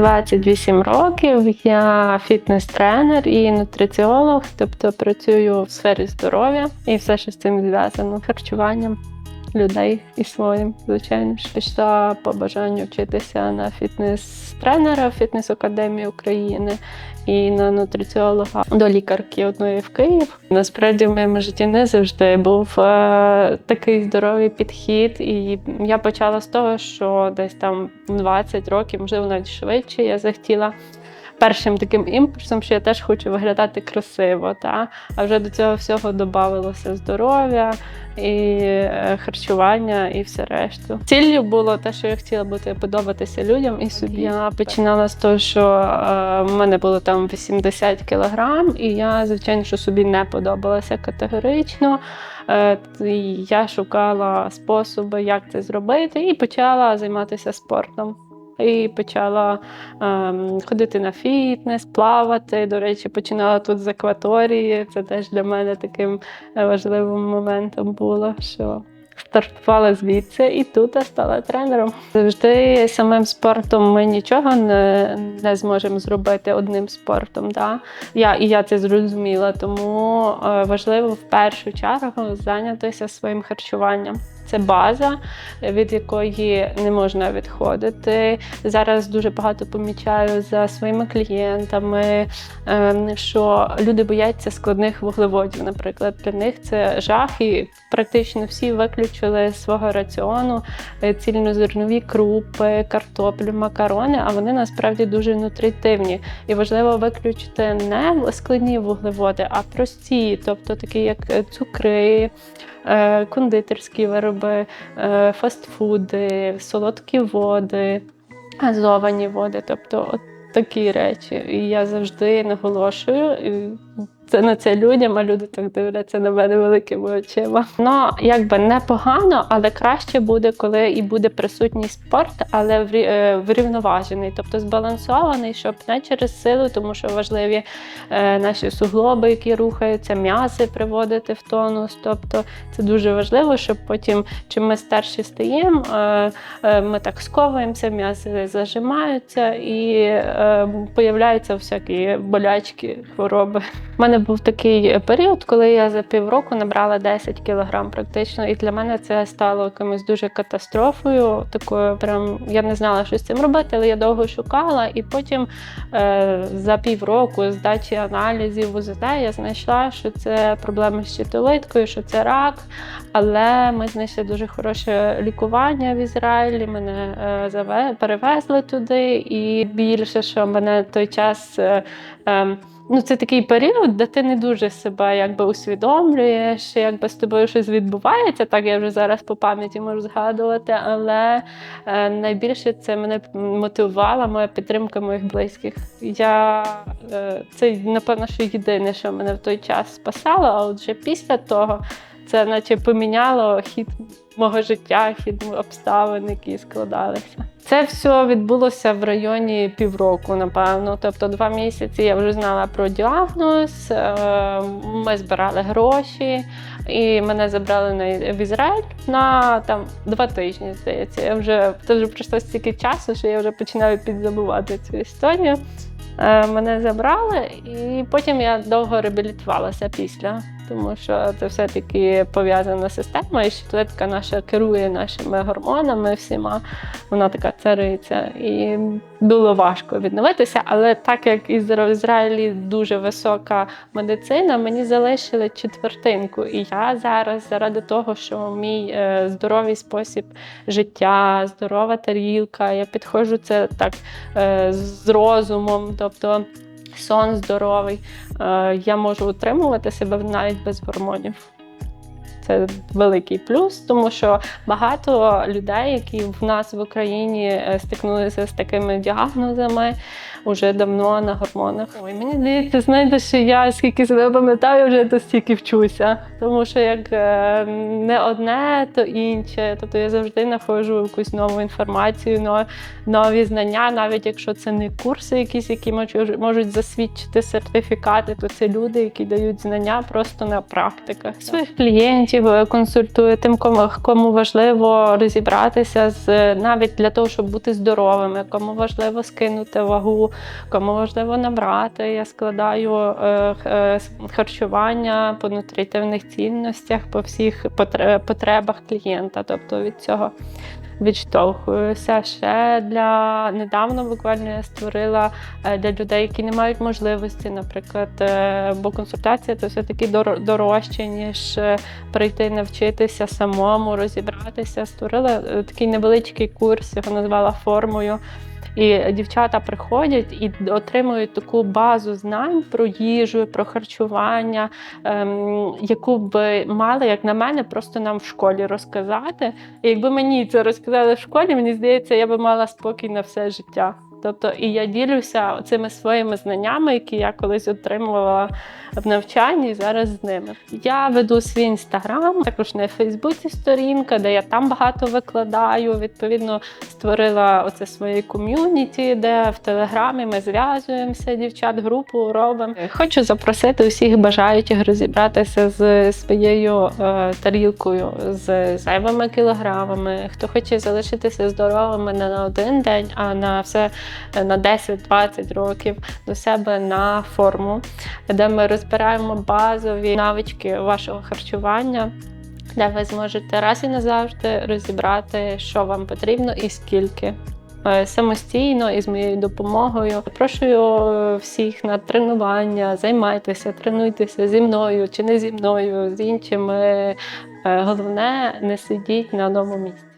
28 років. Я фітнес-тренер і нутриціолог, тобто працюю в сфері здоров'я і все, що з цим зв'язано харчуванням людей і своїм, звичайно ж. Пішла по бажанню вчитися на фітнес-тренера фітнес-академії України і на нутриціолога до лікарки одної в Київ. Насправді в моєму житті не завжди був е, такий здоровий підхід, і я почала з того, що десь там в 20 років, можливо, навіть швидше, я захотіла. Першим таким імпульсом, що я теж хочу виглядати красиво, та? а вже до цього всього додавалося здоров'я і е, харчування, і все решту. Ціллю було те, що я хотіла бути подобатися людям і собі. Я починала з того, що е, в мене було там 80 кілограм, і я, звичайно, що собі не подобалася категорично. Е, я шукала способи, як це зробити, і почала займатися спортом. І почала ем, ходити на фітнес, плавати. До речі, починала тут з акваторії. Це теж для мене таким е, важливим моментом було, що стартувала звідси і тут я стала тренером. Завжди самим спортом ми нічого не не зможемо зробити одним спортом. Да? Я, І я це зрозуміла, тому е, важливо в першу чергу зайнятися своїм харчуванням. Це база, від якої не можна відходити. Зараз дуже багато помічаю за своїми клієнтами, ем, що люди бояться складних вуглеводів. Наприклад, для них це жах, і практично всі виключили з свого раціону е, цільнозернові крупи, картоплю, макарони, а вони насправді дуже нутритивні. І важливо виключити не складні вуглеводи, а прості, тобто такі як цукри. Е, кондитерські вироби, е, фастфуди, солодкі води, газовані води, тобто от такі речі. І я завжди наголошую це на це людям, а люди так дивляться на мене великими очима. Ну, якби непогано, але краще буде, коли і буде присутній спорт, але е, врівноважений, тобто збалансований, щоб не через силу, тому що важливі е, наші суглоби, які рухаються, м'яси приводити в тонус. Тобто це дуже важливо, щоб потім, чим ми старші стаємо, е, ми так сковуємося, м'яси зажимаються і появляються всякі болячки, хвороби. У мене був такий період, коли я за півроку набрала 10 кілограм практично, і для мене це стало якимось дуже катастрофою. Такою прям я не знала, що з цим робити, але я довго шукала. І потім е, за півроку здачі аналізів УЗД я знайшла, що це проблеми з щитовидкою, що це рак. Але ми знайшли дуже хороше лікування в Ізраїлі. Мене е, перевезли туди, і більше що мене той час. Е, е, ну, це такий період, де ти не дуже себе якби усвідомлюєш, якби з тобою щось відбувається. Так я вже зараз по пам'яті можу згадувати, але е, найбільше це мене мотивувала моя підтримка моїх близьких. Я е, Це, напевно, що єдине, що мене в той час спасало, а от вже після того це наче поміняло хід мого життя, хід обставин, які складалися. Це все відбулося в районі півроку, напевно. Тобто, два місяці я вже знала про діагноз, е, ми збирали гроші, і мене забрали на в Ізраїль на там два тижні. Здається, я вже це вже пройшло стільки часу, що я вже починаю підзабувати цю історію. Е, мене забрали, і потім я довго реабілітувалася після тому що це все-таки пов'язана система, і щитовидка наша керує нашими гормонами всіма. Вона така цариця. І було важко відновитися. Але так як в Ізраїлі дуже висока медицина, мені залишили четвертинку. І я зараз, заради того, що мій е, здоровий спосіб життя, здорова тарілка, я підходжу це так е, з розумом. тобто сон здоровий, е, я можу утримувати себе навіть без гормонів. Це великий плюс, тому що багато людей, які в нас в Україні е, стикнулися з такими діагнозами, вже давно на гормонах. Ой, мені здається, знаєте, що я скільки себе пам'ятаю, вже то стільки вчуся. Тому що як е, не одне, то інше. Тобто я завжди знаходжу якусь нову інформацію, нові знання, навіть якщо це не курси, якісь, які можуть, можуть засвідчити сертифікати, то це люди, які дають знання просто на практиках. Своїх клієнтів е, консультую тим, кому, важливо розібратися з навіть для того, щоб бути здоровими, кому важливо скинути вагу, кому важливо набрати. Я складаю е, е, харчування по нутритивних цінностях, по всіх потребах клієнта. Тобто від цього відштовхуюся. Ще для недавно буквально я створила е, для людей, які не мають можливості, наприклад, е, бо консультація це все-таки дор- дорожче, ніж е, прийти навчитися самому, розібратися. Створила такий невеличкий курс, його назвала формою. І дівчата приходять і отримують таку базу знань про їжу, про харчування, ем, яку б мали, як на мене, просто нам в школі розказати. І якби мені це розказали в школі, мені здається, я би мала спокій на все життя. Тобто, і я ділюся цими своїми знаннями, які я колись отримувала в навчанні, зараз з ними. Я веду свій інстаграм, також на Фейсбуці сторінка, де я там багато викладаю. Відповідно, створила оце своє ком'юніті, де в телеграмі ми зв'язуємося, дівчат, групу робимо. Хочу запросити усіх бажаючих розібратися з своєю е, тарілкою, з зайвими кілограмами. Хто хоче залишитися здоровими не на один день, а на все на 10-20 років до себе на форму, де ми розбираємо базові навички вашого харчування. Де ви зможете раз і назавжди розібрати, що вам потрібно і скільки. Е, Самостійно і з моєю допомогою запрошую е, всіх на тренування, займайтеся, тренуйтеся зі мною чи не зі мною, з іншими. Е, Головне, не сидіть на одному місці.